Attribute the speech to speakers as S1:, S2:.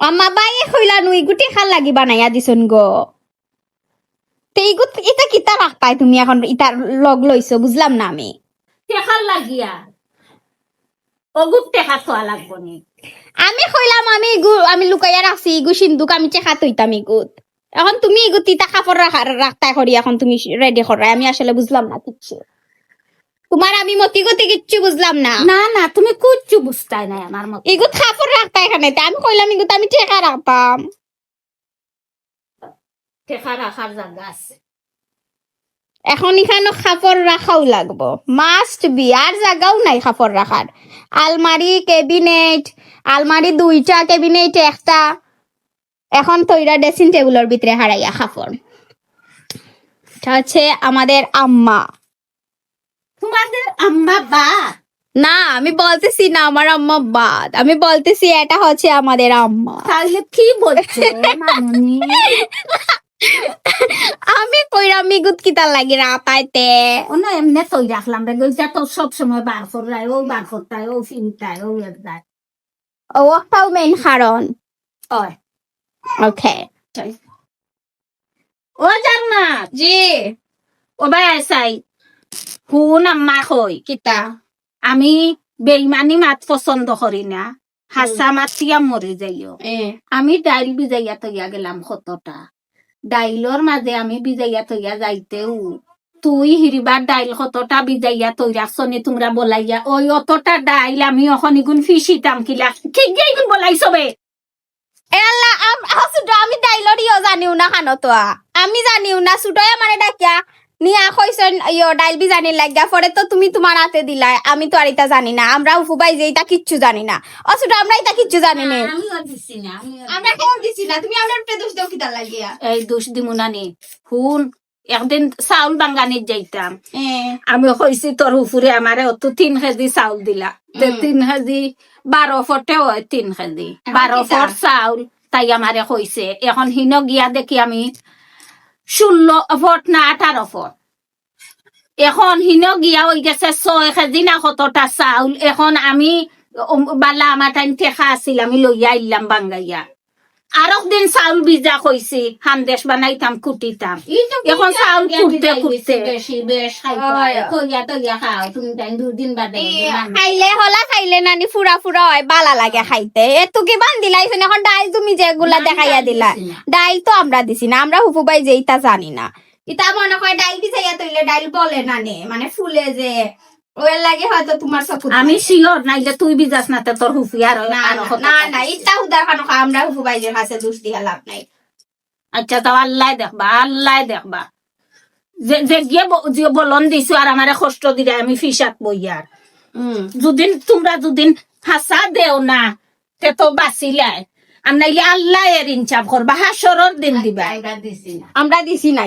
S1: আমা বাইয়ে কইলা নুই গুটি খাল লাগি বানাইয়া দিছুন গো। তে ইগুত ইতা কিতা রাখ পাই তুমি এখন? ইতার লগ লইছো বুঝলাম না আমি।
S2: টেকার লাগিয়া। থোয়া লাগবো নি।
S1: আমি কইলাম আমি ইগু আমি লুকাইয়া রাখছি ইগু সিন্ধুক আমি চেখা তৈতাম ইগুত এখন তুমি ইগুত ইতা কাপড় রাখা রাখতাই করি এখন তুমি রেডি করাই আমি আসলে বুঝলাম না কিচ্ছু তোমার আমি মতি গতি কিচ্ছু বুঝলাম না।
S2: না না তুমি কুচ্ছু বুঝতাই নাই আমার মতো।
S1: ইগুত কাপড় রাখতাই এখানে। আমি কইলাম ইগুত আমি চেখা রাখতাম।
S2: টেকা রাখার জায়গা আছে।
S1: এখন এখানে কাপড় রাখাও লাগবো। মাস্ট বি আর জায়গাও নাই কাপড় রাখার। আলমারি কেবিনেট আলমারি দুইটা কেবিনেট একটা। এখন তৈরা ড্রেসিং টেবিলের ভিতরে হারাইয়া কাপড় এটা হচ্ছে আমাদের আম্মা।
S2: আম্মা বা
S1: না আমি বলতেছি না আমার আম্মা বাদ। আমি বলতেছি এটা হচ্ছে আমাদের আম্মা।
S2: তাহলে কি বলছো?
S1: আমি কইরা মিগুত কিতা লাগি রাতাইতে
S2: ও না এমনি তৈ রাখলাম রে। গইটা তো সব সময় বার করায় ও বার করতায় ও ফিনতায় ও একদায়
S1: ও একটাও মেইন কারণ।
S2: ওই
S1: ওকে
S2: ও জান্নাত
S1: জি।
S2: ও ভাই আসাই হুন আম্মা কই?
S1: কিতা?
S2: আমি বেইমানি মাত পছন্দ করি না। হাসা মাতিয়া মরে যাইও। আমি ডাইল বিজাইয়া তৈয়া গেলাম কতটা ডাইলর মাঝে আমি বিজাইয়া তৈয়া যাইতেও। তুই হিরিবার ডাইল কতটা বিজাইয়া তৈরা সনি তোমরা বলাইয়া। ওই অতটা ডাইল আমি এখন ইগুন ফিসিতাম কিলা ঠিক যে ইগুন বলাইছ বে
S1: এলা আম ডাইলরিও জানিও না খানো তো আমি জানিও না সুটোয়া মানে ডাকিয়া। নিয়া কইছন ইয়ো ডাইল বি জানি লাগিয়া পরে তো তুমি তোমার হাতে দিলা আমি তো আর ইতা জানি না। আমরা উফুবাই যে ইতা কিচ্ছু জানি না। অসুটো আমরা ইতা কিচ্ছু জানি না।
S2: না
S1: আমরা কেউ দিছি না? তুমি আমরা উপরে দোষ দাও কিতা লাগিয়া?
S2: এই দোষ দিমুনানি হুন একদিন চাউল বাঙ্গানিত যাইতাম। আমি কইছি তোর উফুরে আমারে অত তিন কেজি চাউল দিলা। তিন কেজি বারো ফটে হয় তিন কেজি। বারো ফট চাউল তাই আমারে কইছে। এখন হিন গিয়া দেখি আমি ষোলো ফট না আঠারো ফট এখন হিন গিয়া হয়ে গেছে, ছয় কেজি না কতটা চাউল। এখন আমি বালা আমার টাইম ঠেকা আছিল, আমি লইয়া আইলাম বাঙ্গাইয়া আর দিন চাউল বিজা কইছি হান্দেশ বানাইতাম কুটিতাম। এখন চাউল কুটতে কুটতে।
S3: বেশি বেশ। কইয়া তৈয়া খাও তুমি তাই দুদিন বাদে
S1: খাইলে হলা খাইলে নানি ফুরা ফুরা হয় বালা লাগে খাইতে। এত কি বান দিলাইছেন এখন ডাইল তুমি যেগুলা দেখাইয়া দিলা। ডাইল তো আমরা দিছি না আমরা হুপুবাই যে ইতা জানি না। ইতা মনে হয় ডাইল দিছাইয়া তৈলে ডাইল বলে না নে মানে ফুলে যে ওর লাগে হয়তো তোমার চকু
S2: আমি শিওর নাইলে তুই বিজাস না তে তোর হুফি আর
S1: না না। ইটা উদার খানো আমরা হুপুবাই যে কাছে দোষ দিয়া লাভ নাই।
S2: আচ্ছা তাও আল্লাহ দেখবা আল্লাহ দেখবা। যে যে গিয়ে যে বলন দিছো আর আমারে কষ্ট দিলে আমি ফিসাত বইয়ার
S1: উম।
S2: যদিন তোমরা যদিন হাসা দেও না তে তো বাঁচিলাই। আর নাইলে আল্লাহ এর ইনচাপ করবা হাসরর দিন দিবা।
S3: দিছি না।
S1: আমরা দিছি না